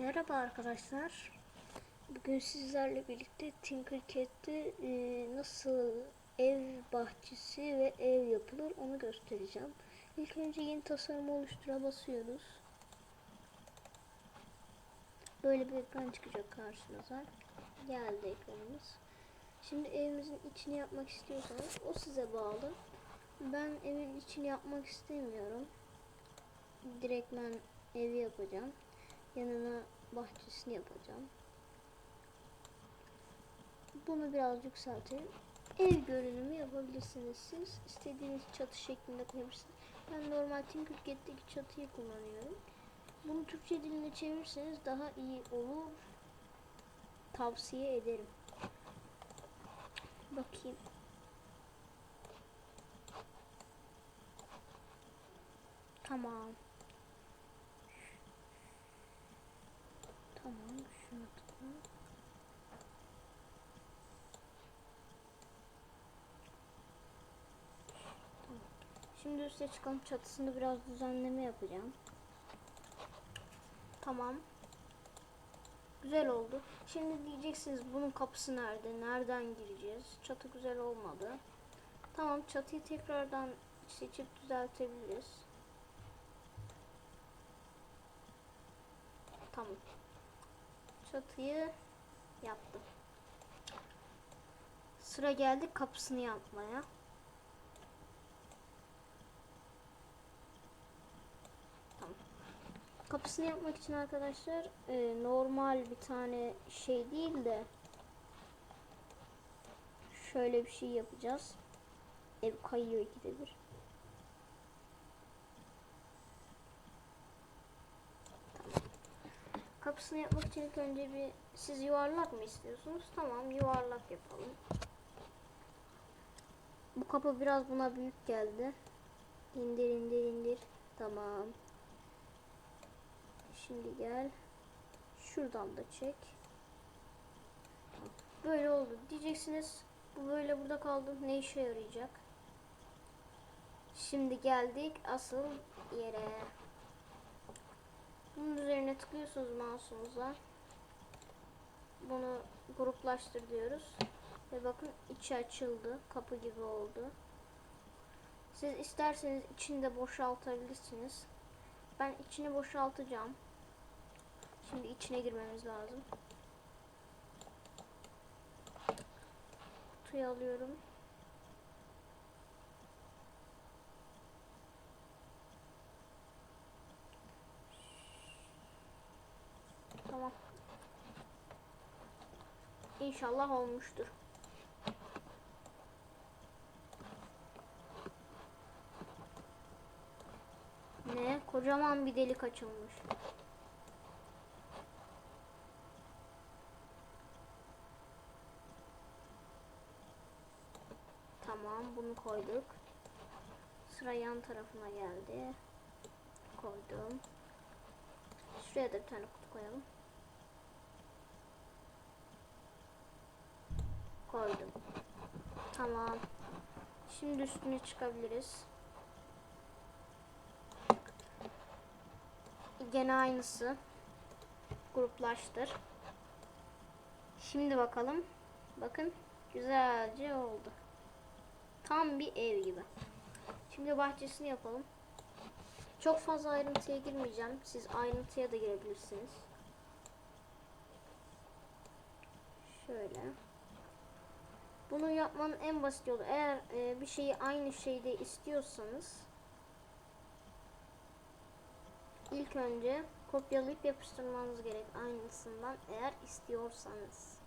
Merhaba arkadaşlar. Bugün sizlerle birlikte Tinkercad'de e, nasıl ev bahçesi ve ev yapılır onu göstereceğim. İlk önce yeni tasarım oluştura basıyoruz. Böyle bir ekran çıkacak karşınıza. Geldi ekranımız. Şimdi evimizin içini yapmak istiyorsanız o size bağlı. Ben evin içini yapmak istemiyorum. Direkt ben evi yapacağım. Yanına bahçesini yapacağım. Bunu biraz yükseltelim. Ev görünümü yapabilirsiniz siz. İstediğiniz çatı şeklinde koyabilirsiniz. Ben normal Tinkercad'deki çatıyı kullanıyorum. Bunu Türkçe diline çevirirseniz daha iyi olur. Tavsiye ederim. Bakayım. Tamam. Tamam, şuna tıkla. Tamam. Şimdi üste çıkalım çatısını biraz düzenleme yapacağım. Tamam. Güzel oldu. Şimdi diyeceksiniz bunun kapısı nerede? Nereden gireceğiz? Çatı güzel olmadı. Tamam çatıyı tekrardan seçip düzeltebiliriz. Tamam. Çatıyı yaptım. Sıra geldi kapısını yapmaya. Kapısını yapmak için arkadaşlar e, normal bir tane şey değil de şöyle bir şey yapacağız. Ev kayıyor ikide bir. Kapısını yapmak için ilk önce bir siz yuvarlak mı istiyorsunuz? Tamam yuvarlak yapalım. Bu kapı biraz buna büyük geldi. İndir indir indir. Tamam. Şimdi gel. Şuradan da çek. Böyle oldu. Diyeceksiniz bu böyle burada kaldı. Ne işe yarayacak? Şimdi geldik asıl yere. Tıklıyorsunuz mouse'unuza. Bunu gruplaştır diyoruz. Ve bakın içi açıldı. Kapı gibi oldu. Siz isterseniz içinde boşaltabilirsiniz. Ben içini boşaltacağım. Şimdi içine girmemiz lazım. Kutuyu alıyorum. Tamam. İnşallah olmuştur. Ne? Kocaman bir delik açılmış. Tamam, bunu koyduk. Sıra yan tarafına geldi. Koydum. Şuraya da bir tane kutu koyalım. Koydum. Tamam. Şimdi üstüne çıkabiliriz. Gene aynısı. Gruplaştır. Şimdi bakalım. Bakın güzelce oldu. Tam bir ev gibi. Şimdi bahçesini yapalım. Çok fazla ayrıntıya girmeyeceğim. Siz ayrıntıya da girebilirsiniz. Şöyle. Bunu yapmanın en basit yolu eğer e, bir şeyi aynı şeyde istiyorsanız ilk önce kopyalayıp yapıştırmanız gerek aynısından eğer istiyorsanız.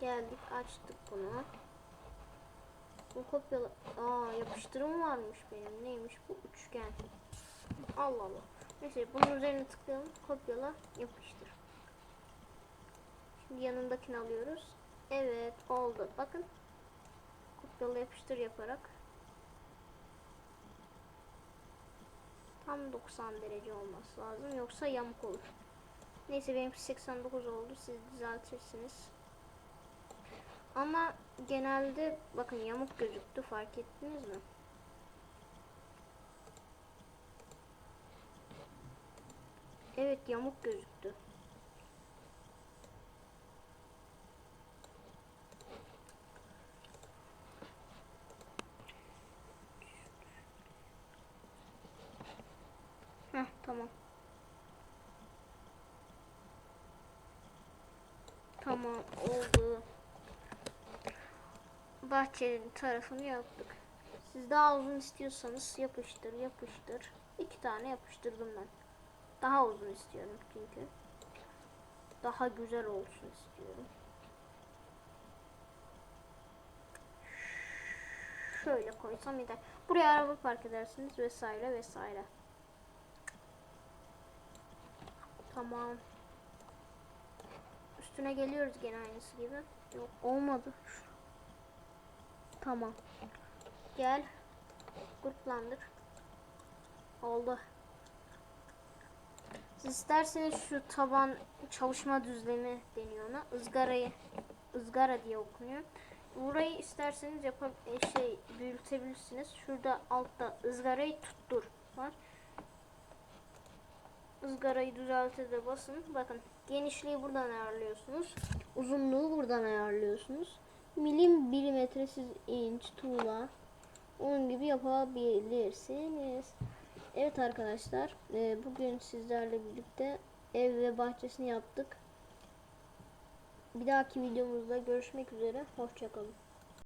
Geldik açtık bunu. Bu kopyala... Aa yapıştırım varmış benim. Neymiş bu? Üçgen. Allah Allah. Neyse bunun üzerine tıklayalım. Kopyala yapıştır. Yanındakini alıyoruz. Evet oldu. Bakın. Kopyala yapıştır yaparak. Tam 90 derece olması lazım. Yoksa yamuk olur. Neyse benimki 89 oldu. Siz düzeltirsiniz. Ama genelde bakın yamuk gözüktü fark ettiniz mi? Evet yamuk gözüktü. Heh tamam. Tamam oldu. Bahçenin tarafını yaptık. Siz daha uzun istiyorsanız yapıştır yapıştır. İki tane yapıştırdım ben. Daha uzun istiyorum çünkü. Daha güzel olsun istiyorum. Şöyle koysam yeter. Buraya araba park edersiniz vesaire vesaire. Tamam. Üstüne geliyoruz gene aynısı gibi. Yok olmadı. Tamam. Gel. Gruplandır. Oldu. Siz isterseniz şu taban çalışma düzlemi deniyor ona. Izgarayı ızgara diye okunuyor. Burayı isterseniz yapab e, şey büyütebilirsiniz. Şurada altta ızgarayı tuttur var. Izgarayı düzelte de basın. Bakın genişliği buradan ayarlıyorsunuz. Uzunluğu buradan ayarlıyorsunuz. Milim milimetre siz inç tuğla onun gibi yapabilirsiniz. Evet arkadaşlar e, bugün sizlerle birlikte ev ve bahçesini yaptık. Bir dahaki videomuzda görüşmek üzere. Hoşçakalın.